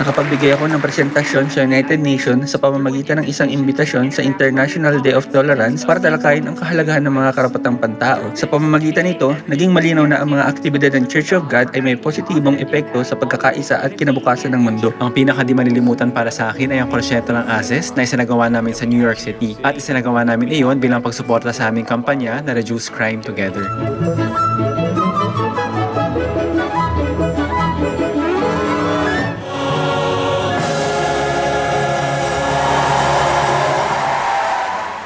Nakapagbigay ako ng presentasyon sa United Nations sa pamamagitan ng isang imbitasyon sa International Day of Tolerance para talakayin ang kahalagahan ng mga karapatang pantao. Sa pamamagitan nito, naging malinaw na ang mga aktibidad ng Church of God ay may positibong epekto sa pagkakaisa at kinabukasan ng mundo. Ang pinaka di malilimutan para sa akin ay ang prosyekto ng ASES na isinagawa namin sa New York City. At isinagawa namin iyon bilang pagsuporta sa aming kampanya na Reduce Crime Together.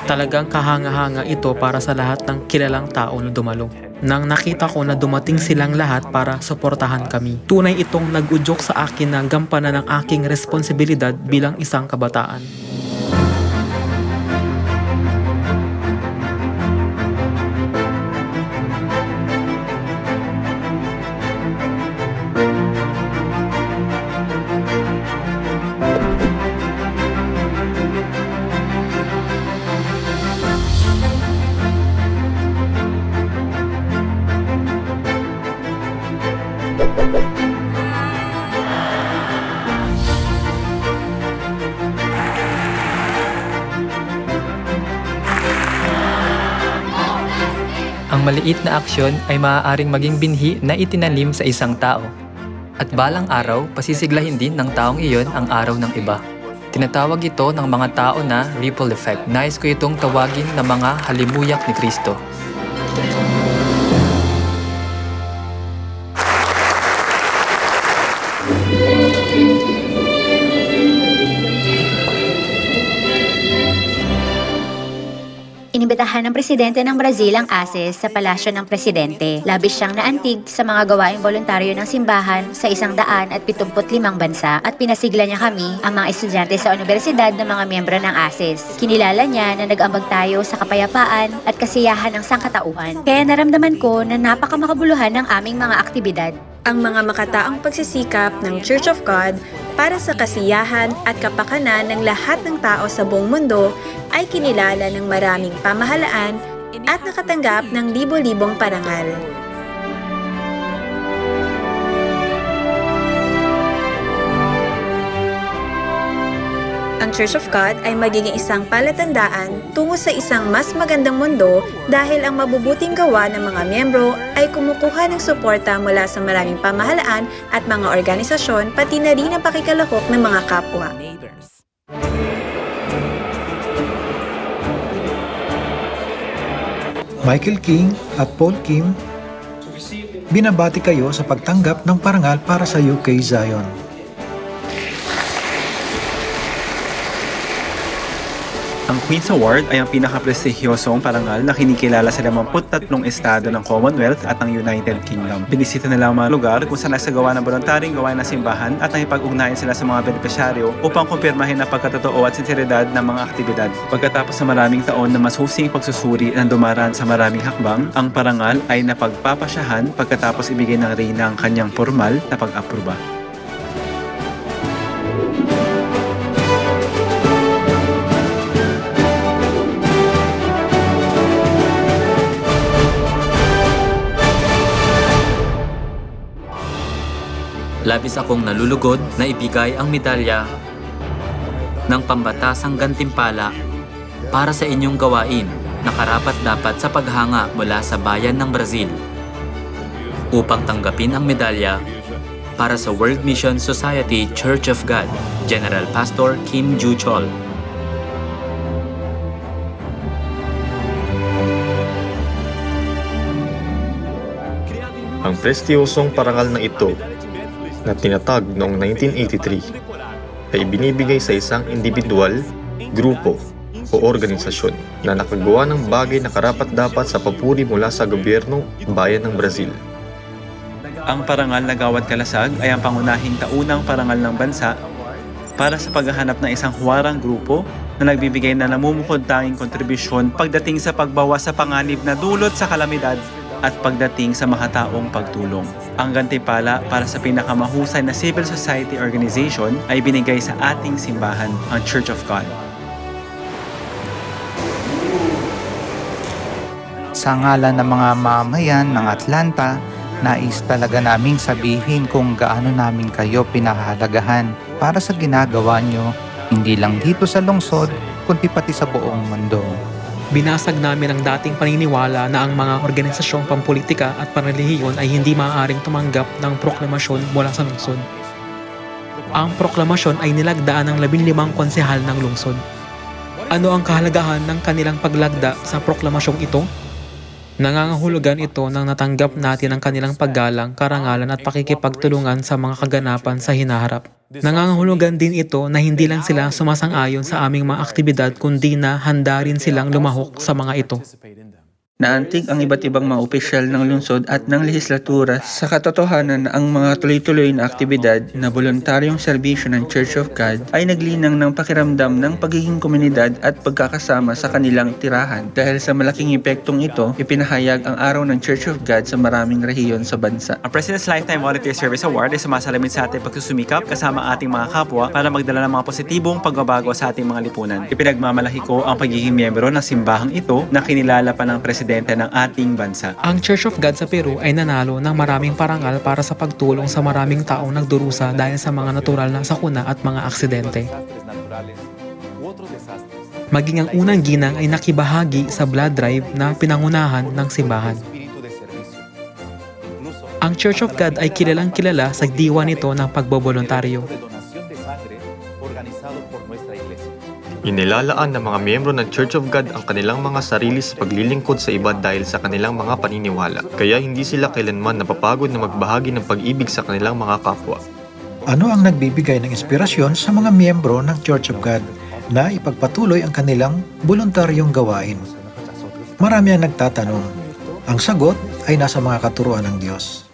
Talagang kahanga-hanga ito para sa lahat ng kilalang tao na dumalo. Nang nakita ko na dumating silang lahat para suportahan kami. Tunay itong nag-udyok sa akin na gampanan ng aking responsibilidad bilang isang kabataan. Maliit na aksyon ay maaaring maging binhi na itinanim sa isang tao. At balang araw, pasisiglahin din ng taong iyon ang araw ng iba. Tinatawag ito ng mga tao na ripple effect. Nais ko itong tawagin na mga halimuyak ni Kristo. Inibitahan ng presidente ng Brazil ang ASES sa palasyo ng presidente. Labis siyang naantig sa mga gawaing voluntaryo ng simbahan sa isang daan at 75 bansa at pinasigla niya kami, ang mga estudyante sa universidad ng mga miyembro ng ASES. Kinilala niya na nag-ambag tayo sa kapayapaan at kasiyahan ng sangkatauhan. Kaya naramdaman ko na napakamakabuluhan ng aming mga aktibidad. Ang mga makataong pagsisikap ng Church of God para sa kasiyahan at kapakanan ng lahat ng tao sa buong mundo ay kinilala ng maraming pamahalaan at nakatanggap ng libo-libong parangal. Church of God ay magiging isang palatandaan tungo sa isang mas magandang mundo dahil ang mabubuting gawa ng mga miyembro ay kumukuha ng suporta mula sa maraming pamahalaan at mga organisasyon pati na rin ang pakikalahok ng mga kapwa. Michael King at Paul Kim, binabati kayo sa pagtanggap ng parangal para sa UK Zion. Ang Queen's Award ay ang pinaka-prestigyosong parangal na kinikilala sa 53 estado ng Commonwealth at ng United Kingdom. Binisita nila ang mga lugar kung saan nagsagawa ng voluntaring gawain ng simbahan at nakipag-ugnayan sila sa mga benepisyaryo upang kumpirmahin ang pagkatotoo at sinseridad ng mga aktibidad. Pagkatapos ng maraming taon na masusing pagsusuri ng dumaraan sa maraming hakbang, ang parangal ay napagpapasyahan pagkatapos ibigay ng reyna ang kanyang formal na pag-aproba. Labis akong nalulugod na ibigay ang medalya ng pambatasang gantimpala para sa inyong gawain na karapat dapat sa paghanga mula sa bayan ng Brazil upang tanggapin ang medalya para sa World Mission Society Church of God, General Pastor Kim Ju Chol. Ang prestiyosong parangal na ito na tinatag noong 1983 ay binibigay sa isang individual, grupo o organisasyon na nakagawa ng bagay na karapat-dapat sa papuri mula sa gobyerno bayan ng Brazil. Ang parangal na Gawad Kalasag ay ang pangunahing taunang parangal ng bansa para sa paghahanap ng isang huwarang grupo na nagbibigay na namumukod tanging kontribusyon pagdating sa pagbawas sa panganib na dulot sa kalamidad at pagdating sa makataong pagtulong. Ang gantimpala para sa pinakamahusay na civil society organization ay binigay sa ating simbahan, ang Church of God. Sa ngalan ng mga mamayan ng Atlanta, nais talaga naming sabihin kung gaano namin kayo pinahalagahan para sa ginagawa nyo, hindi lang dito sa lungsod, kundi pati sa buong mundo. Binasag namin ang dating paniniwala na ang mga organisasyong pampolitika at panrelihiyon ay hindi maaaring tumanggap ng proklamasyon mula sa lungsod. Ang proklamasyon ay nilagdaan ng 15 konsehal ng lungsod. Ano ang kahalagahan ng kanilang paglagda sa proklamasyong ito? Nangangahulugan ito nang natanggap natin ang kanilang paggalang, karangalan at pakikipagtulungan sa mga kaganapan sa hinaharap. Nangangahulugan din ito na hindi lang sila sumasang-ayon sa aming mga aktibidad kundi na handa rin silang lumahok sa mga ito. Naantig ang iba't ibang mga opisyal ng lungsod at ng lehislatura sa katotohanan na ang mga tuloy-tuloy na aktibidad na voluntaryong serbisyo ng Church of God ay naglinang ng pakiramdam ng pagiging komunidad at pagkakasama sa kanilang tirahan. Dahil sa malaking epektong ito, ipinahayag ang araw ng Church of God sa maraming rehiyon sa bansa. Ang President's Lifetime Volunteer Service Award ay sumasalamin sa ating pagsusumikap kasama ating mga kapwa para magdala ng mga positibong pagbabago sa ating mga lipunan. Ipinagmamalaki ko ang pagiging miyembro ng simbahang ito na kinilala pa ng Presidente ng ating bansa. Ang Church of God sa Peru ay nanalo ng maraming parangal para sa pagtulong sa maraming taong nagdurusa dahil sa mga natural na sakuna at mga aksidente. Maging ang unang ginang ay nakibahagi sa blood drive na pinangunahan ng simbahan. Ang Church of God ay kilalang kilala sa diwa nito ng pagbobolontaryo. Inilalaan ng mga miyembro ng Church of God ang kanilang mga sarili sa paglilingkod sa iba dahil sa kanilang mga paniniwala. Kaya hindi sila kailanman napapagod na magbahagi ng pag-ibig sa kanilang mga kapwa. Ano ang nagbibigay ng inspirasyon sa mga miyembro ng Church of God na ipagpatuloy ang kanilang voluntaryong gawain? Marami ang nagtatanong. Ang sagot ay nasa mga katuruan ng Diyos.